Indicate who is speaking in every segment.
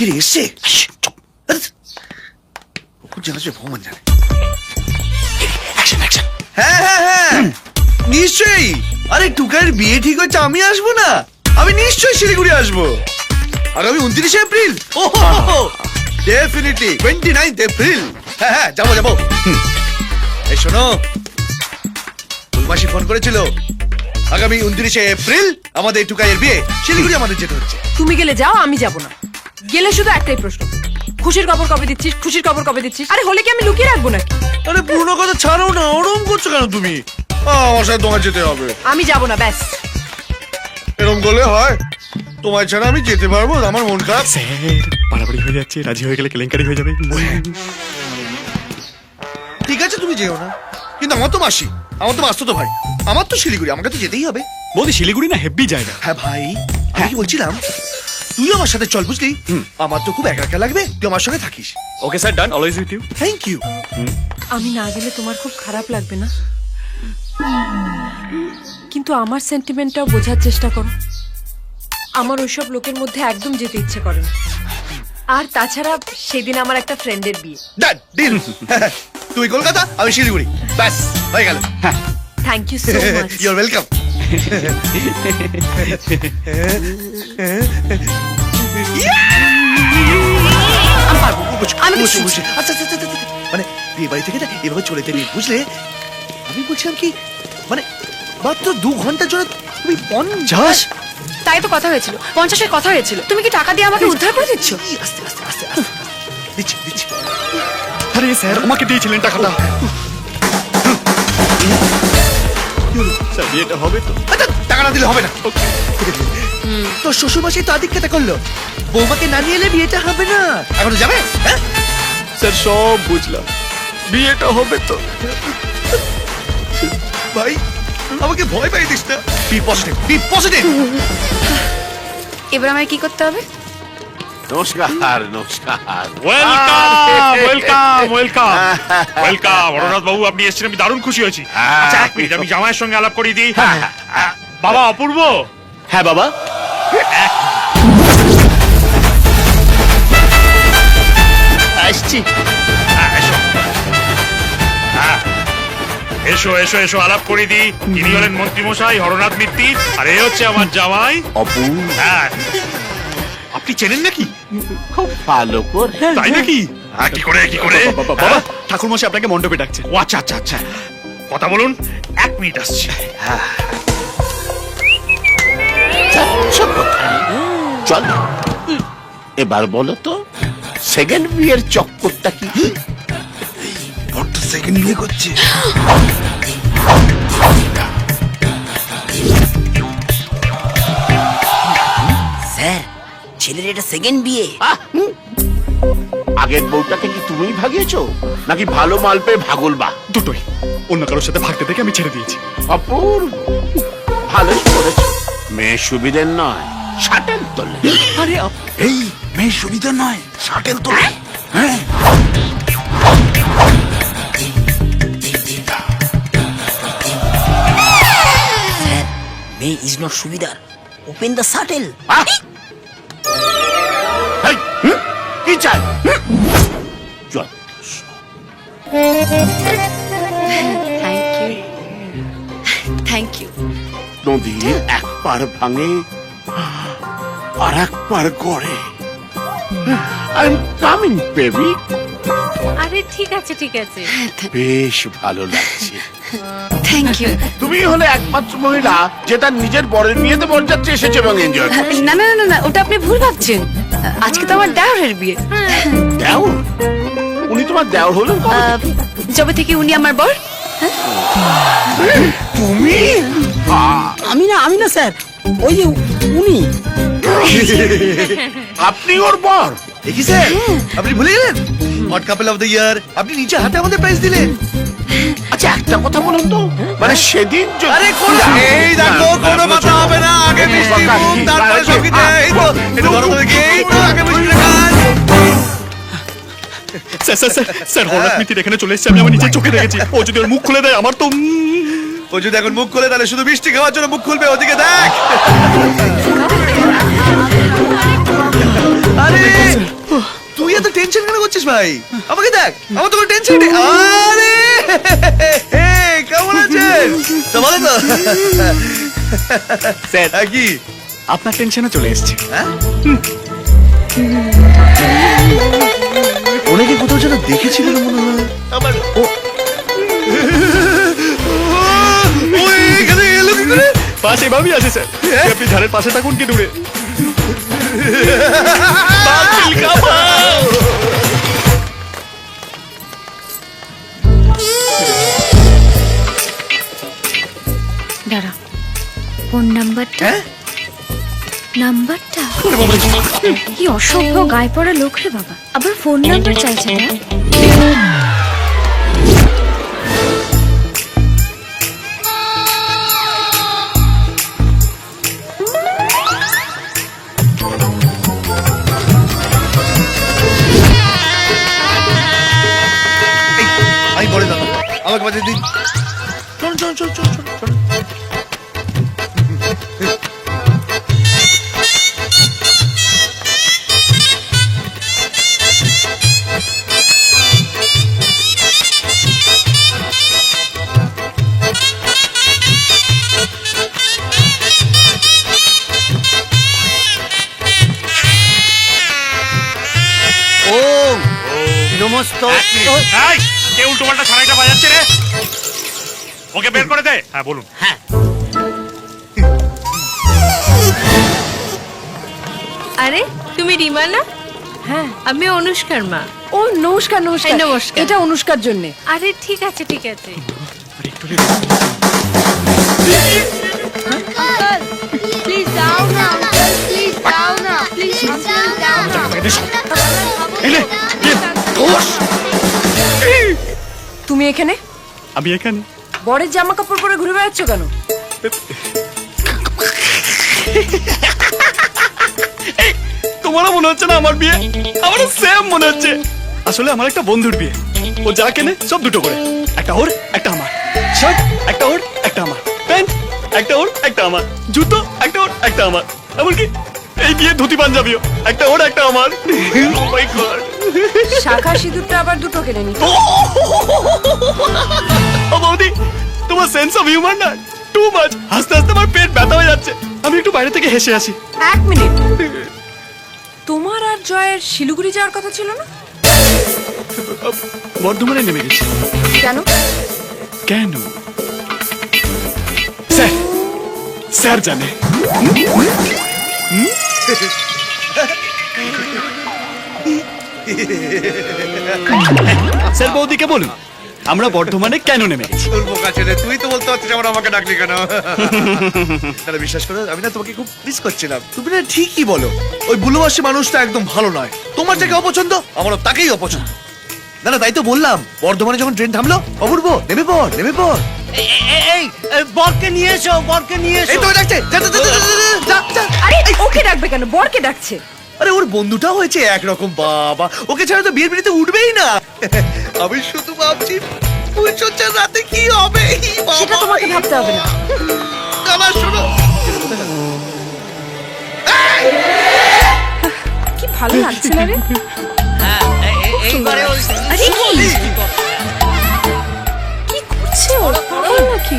Speaker 1: কি রে এসছে আরে, কখন জানা যাবে ভগবান জানে
Speaker 2: অ্যাকশন অ্যাকশন
Speaker 1: হ্যাঁ হ্যাঁ হ্যাঁ নিশ্চয়ই আরে টুকারের বিয়ে ঠিক হচ্ছে আমি আসব না আমি নিশ্চয়ই শিলিগুড়ি আসব আগামী উনত্রিশে এপ্রিল ও ডেফিনেটলি টোয়েন্টি নাইন্থ এপ্রিল হ্যাঁ হ্যাঁ যাব যাব এই শোনো ফুলমাসি ফোন করেছিল আগামী উনত্রিশে এপ্রিল আমাদের টুকাইয়ের বিয়ে শিলিগুড়ি আমাদের যেতে হচ্ছে
Speaker 3: তুমি গেলে যাও আমি যাব না। গেলে শুধু একটাই প্রশ্ন। খুশির খবর কবে দিচ্ছিস? খুশির খবর কবে দিচ্ছিস? আরে হলে কি আমি লুকিয়ে রাখব নাকি?
Speaker 1: আরে পুরনো কথা ছাড়ো না ওরম করছ কেন তুমি? আমার সাথে তোমার যেতে হবে।
Speaker 3: আমি যাব না ব্যাস।
Speaker 1: এরম করলে হয়। তোমার ছাড়া আমি যেতে পারব না, আমার মন খারাপ।
Speaker 2: স্যার পাড়াপাড়ি হয়ে যাচ্ছে রাজি হয়ে গেলে কেলেঙ্কারি হয়ে যাবে।
Speaker 1: ঠিক আছে তুমি যেও না। কিন্তু আমার তো মাসি আমার তো মাসতো তো ভাই। আমার তো শিলিগুড়ি আমাকে তো যেতেই হবে।
Speaker 2: বৌদি শিলিগুড়ি না হেব্বি জায়গা।
Speaker 1: হ্যাঁ ভাই আমি কি বলছিলাম? তুই আমার সাথে চল বুঝলি? আমার তো খুব একা একা লাগবে তুই আমার সঙ্গে থাকিস।
Speaker 2: Okay sir done always with you
Speaker 1: thank you
Speaker 3: আমি না গেলে তোমার খুব খারাপ লাগবে না? কিন্তু আমার সেন্টিমেন্টটাও বোঝার চেষ্টা করো। আমার ওইসব লোকের মধ্যে একদম যেতে ইচ্ছে করে না। আর তাছাড়া সেদিন আমার একটা ফ্রেন্ডের বিয়ে।
Speaker 1: ডান ডিল তুই কলকাতা আমি শিলিগুড়ি। ব্যাস হয়ে গেল।
Speaker 3: Thank you so much
Speaker 1: you're welcome
Speaker 3: আমি পারব আমি
Speaker 1: বসে,
Speaker 3: কিছু-
Speaker 1: আচ্ছা আচ্ছা আচ্ছা। মানে বিয়ে বাড়ি থেকে না এভাবে চলে নেই, বুঝলে? আমি বলছিলাম কি মানে মাত্র দু ঘণ্টার জন্য তুমি পঞ্চাশ
Speaker 3: তাই তো কথা হয়েছিল পঞ্চাশের কথা হয়েছিল। তুমি কি টাকা দিয়ে আমাকে উদ্ধার করে দিচ্ছ?
Speaker 1: আস্তে আস্তে আস্তে। দিচ্ছি দিচ্ছি।
Speaker 2: আরে স্যার আমাকে দিয়েছিলেন টাকাটা। স্যার বিয়েটা হবে তো?
Speaker 1: আচ্ছা, টাকা না দিলে হবে না। তোর শ্বশুর মাসে তো আদিক্ষেতা করল। বৌমাকে না নিয়ে এলে বিয়েটা হবে না। এখনও যাবে? হ্যাঁ?
Speaker 2: স্যার সব বুঝলাম। বিয়েটা হবে তো।
Speaker 1: ভাই আমাকে ভয় পাই দিস না। বি পজিটিভ বি পজিটিভ
Speaker 3: এবার আমায় কি করতে হবে?
Speaker 4: নমস্কার নমস্কার।
Speaker 5: Welcome welcome welcome welcome Arnath বাবু আপনি এসেছেন আমি দারুণ খুশি হয়েছি।
Speaker 4: হ্যাঁ।
Speaker 5: আচ্ছা এক মিনিট আমি জামাইয়ের সঙ্গে আলাপ করিয়ে দিই।
Speaker 4: হ্যাঁ,
Speaker 5: আহ, বাবা অপূর্ব।
Speaker 4: হ্যাঁ বাবা। আসছি
Speaker 5: হ্যাঁ, এসো। হ্যাঁ, এসো এসো আলাপ করে দিই। ইনি হলেন মন্ত্রীমশাই হরনাথ মিত্তি। আর এই হচ্ছে আমার জামাই।
Speaker 4: অপু
Speaker 5: হ্যাঁ। আপনি চেনেন নাকি?
Speaker 4: খুব ভালো করে
Speaker 5: তাই নাকি হ্যাঁ কি করে কি করে
Speaker 2: বাবা
Speaker 5: হ্যাঁ?
Speaker 2: ঠাকুর মশাই আপনাকে মণ্ডপে ডাকছে
Speaker 5: ও আচ্ছা আচ্ছা আচ্ছা কথা বলুন এক মিনিট আসছি
Speaker 4: যাচ্ছ কোথায় চল এবার বলো তো সেকেন্ড বিয়ের চক্করটা কি
Speaker 1: বড্ড সেকেন্ড বিয়ে করছে
Speaker 6: ছেলের এটা সেকেন্ড বিয়ে।
Speaker 4: আগের বউটাকে কি তুমিই ভাগিয়েছো? নাকি ভালো মাল পেয়ে ভাগল বা
Speaker 2: দুটোই। অন্য কারোর সাথে ভাগতে দেখে আমি ছেড়ে দিয়েছি।
Speaker 4: অপূর্ব। ভালোই করেছ। মেয়ে সুবিধের নয়। শাটেল তোলে।
Speaker 2: আরে
Speaker 1: এই মেয়ে সুবিধা নয়। শাটেল তো হ্যাঁ?
Speaker 6: স্যার মে ইজ নট সুবিধার। ওপেন দ্য শাটেল
Speaker 4: কি চাই।
Speaker 3: থ্যাংক ইউ থ্যাংক ইউ
Speaker 4: নদী এক পার ভাঙে আর এক পার গড়ে। আই এম কামিং বেবি
Speaker 7: আরে ঠিক আছে ঠিক আছে।
Speaker 4: বেশ ভালো লাগছে।
Speaker 3: থ্যাংক ইউ
Speaker 4: তুমি হলে একমাত্র মহিলা যে তার নিজের বরের বিয়েতে বরযাত্রী এসেছে এবং এনজয় করছে।
Speaker 3: না না না না ওটা আপনি ভুল ভাবছেন। আজকে তো আমার দেওরের বিয়ে।
Speaker 4: দেওর? উনি তোমার দেওর হলেন কবে?
Speaker 3: যবে থেকে উনি আমার বর।
Speaker 4: তুমি? আহ,
Speaker 6: আমি না আমি না স্যার। ওই যে উনি।
Speaker 4: আপনি ওর বর?
Speaker 1: দেখি স্যার? আপনি ভুলে গেলেন? Hot couple of the year আপনি নিচে হাতে আমাদের প্রাইজ দিলেন।
Speaker 4: আচ্ছা একটা কথা বলুন তো। মানে সেদিন
Speaker 1: আরে কোন এই দেখো কোনো কথা হবে না আগে মিষ্টি মুখ তারপরে কিছু এই তো এটা ধরো তো দেখি এই তো আগে মিষ্টি কাজ
Speaker 2: স্যার স্যার স্যার স্যার হঠাৎ মিত্তির এখানে চলে এসেছে আমি আমার নিজের চোখে দেখেছি। ও যদি ওর মুখ খুলে দেয় আমার তো
Speaker 1: ও যদি এখন মুখ খুলে তাহলে শুধু মিষ্টি খাওয়ার জন্য মুখ খুলবে ওদিকে দেখ। আরে করছিস ভাই? আমাকে দেখ। আমার তো কোনো টেনশন নেই। আরে হে, কেমন আছেন? তো ভালো তো?
Speaker 2: স্যার।
Speaker 1: হ্যাঁ, কি?
Speaker 2: আপনার টেনশনে চলে এসেছি।
Speaker 1: হ্যাঁ? ওনাকে কোথাও যেন দেখেছিল মনে হয়। আমার ও। ও এখানে এলো কি করে?
Speaker 2: পাশে ভাবি আছে স্যার। আপনি ঝাড়ের পাশে থাকুন কি দূরে।
Speaker 7: দাঁড়া ফোন নাম্বারটা?
Speaker 1: হ্যাঁ?
Speaker 7: নাম্বারটা? কি অসভ্য গায়ে পড়া লোক রে বাবা। আবার ফোন নাম্বার চাইছে না?
Speaker 1: আমাকে বাজে দিন। চল চল চল চল চল।
Speaker 5: এই, কে উল্টো পাল্টা সারাইটা বাজাচ্ছে রে? ওকে বের করে দে। হ্যাঁ বলুন।
Speaker 6: হ্যাঁ।
Speaker 7: আরে তুমি রিমা না?
Speaker 3: হ্যাঁ।
Speaker 7: আমি অনুষ্কার মা।
Speaker 3: ও নমস্কার নমস্কার।
Speaker 7: নমস্কার।
Speaker 3: এটা অনুষ্কার জন্য।
Speaker 7: আরে ঠিক আছে ঠিক আছে।
Speaker 3: তুমি এখানে?
Speaker 2: আমি এখানে।
Speaker 3: বরের জামা কাপড় পরে ঘুরে বেড়াচ্ছ কেন?
Speaker 2: তোমারও মনে হচ্ছে না আমার বিয়ে? আমারও সেম মনে হচ্ছে। আসলে আমার একটা বন্ধুর বিয়ে। ও যা কেনে সব দুটো করে। একটা ওর একটা আমার। শার্ট একটা ওর একটা আমার। প্যান্ট একটা ওর একটা আমার। জুতো একটা ওর একটা আমার। এমনকি এই বিয়ে ধুতি পাঞ্জাবিও। একটা ওর একটা আমার। Oh my God!
Speaker 3: শাখা সিঁদুরটা আবার দুটো কিনে নি
Speaker 2: ও বৌদি তোমার সেন্স অফ হিউমার না? টু মাচ হাসতে হাসতে আমার পেট ব্যথা হয়ে যাচ্ছে। আমি একটু বাইরে থেকে হেসে আসি।
Speaker 3: এক মিনিট। তোমার আর জয়ের শিলিগুড়ি যাওয়ার কথা ছিল না?
Speaker 2: বর্ধমানে নেমে গেছি।
Speaker 3: কেন?
Speaker 2: কেন? স্যার। স্যার জানে। স্যার বৌদিকে বলুন, আমরা বর্ধমানে কেন নেমে
Speaker 1: তুই তো বলতে পারছিস আমার আমাকে ডাকলি কেন? তাহলে বিশ্বাস করো, আমি না তোমাকে খুব মিস করছিলাম। তুমি না ঠিকই বলো, ওই বুলোবাসী মানুষটা একদম ভালো নয়। তোমার যাকে অপছন্দ, আমারও তাকেই অপছন্দ। না না, তাই তো বললাম, বর্ধমানে যখন ট্রেন থামলো, অপূর্ব, নেমে পড় নেমে পড়।
Speaker 6: এই এই, বরকে নিয়ে এসো বরকে নিয়ে
Speaker 1: এই
Speaker 6: এসো।
Speaker 1: তো ডাকছে। যা, যা, যা, যা, যা, যা, যা, যা।
Speaker 3: আরে ওকে ডাকবে কেন? বরকে ডাকছে।
Speaker 1: আরে ওর বন্ধুটা হয়েছে একরকম বাবা। ওকে ছাড়া তো বিয়ের বিয়েতে উঠবেই না। আমি শুধু ভাবছি রাতে কি হবে?
Speaker 3: সেটা তোমাকে ভাবতে হবে না।
Speaker 1: আমার শোনো।
Speaker 3: কি ভালো লাগছে না রে?
Speaker 6: হ্যাঁ এই- এই-
Speaker 3: আরে কি? কি করছে ও নাকি?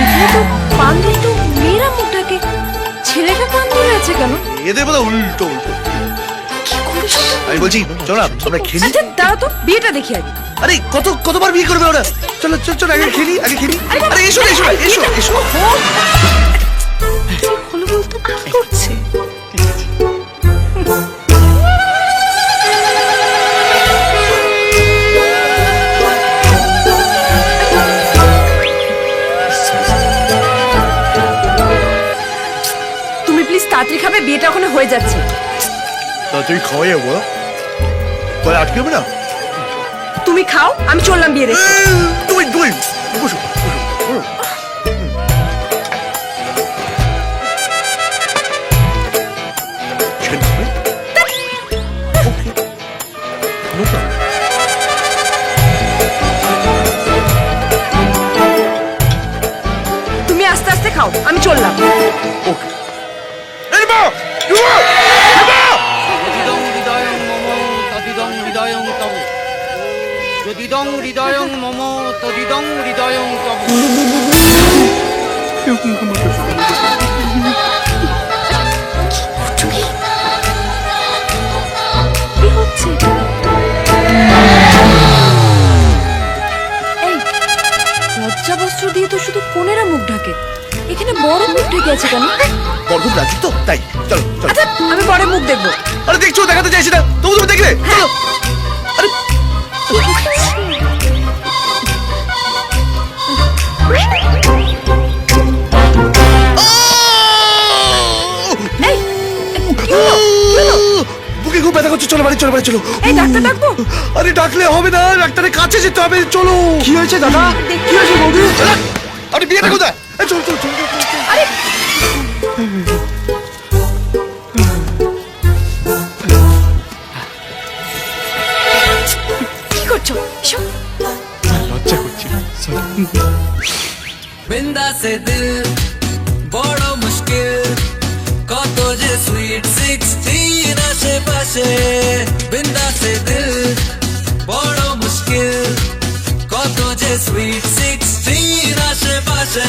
Speaker 3: এখানে তো পান তো মেয়েরা মুখটাকে ছেলেটা পান ধরে কেন?
Speaker 1: এদের বোধ উল্টো উল্টো। আমি বলছি চলো না আমরা খেলি।
Speaker 3: আচ্ছা দাঁড়া তো বিয়েটা দেখি আগে।
Speaker 1: আরে কত কতবার বিয়ে করবে ওরা? চলো চলো চলো আগে খেলি আগে খেলি। আরে এসো এসো এসো এসো।
Speaker 3: হলো বলতো কি করছে? যাচ্ছে।
Speaker 1: তুই খাওয়াই যাব পরে আটকে না?
Speaker 3: তুমি খাও আমি চললাম বিয়ে দেখতে
Speaker 1: তুমি তুমি বসো।
Speaker 7: কি হচ্ছে?
Speaker 3: এই লজ্জা বস্ত্র দিয়ে তো শুধু কোনেরা মুখ ঢাকে। এখানে বড় মুখ ঢেকে আছে কেন?
Speaker 1: বড় খুব রাজি তো? তাই চলো চলো।
Speaker 3: আচ্ছা আমি পরে মুখ দেখব।
Speaker 1: আরে দেখছ দেখাতে চাইছি না। তবু তুমি দেখলে? চলো। আরে করছে চলো বাড়ি চলো বাড়ি চলো।
Speaker 3: এই ডাক্তার ডাকবো?
Speaker 1: আরে ডাকলে হবে না ডাক্তারের কাছে যেতে হবে চলো। কি হয়েছে দাদা? কি হয়েছে বৌদি? আপনি বিয়েটা কোথায়? এই, চলো চলো চলো চলো, চলো।
Speaker 3: আরে কি করছ?
Speaker 2: লজ্জা করছি
Speaker 8: বিন্দা সে দিল বড় মুশকিল। কত যে সুইট সিক্সটিন আশেপাশে বিন্দাসে দিল বড় মুশকিল কত যে সুইট সিক্সটিন আশেপাশে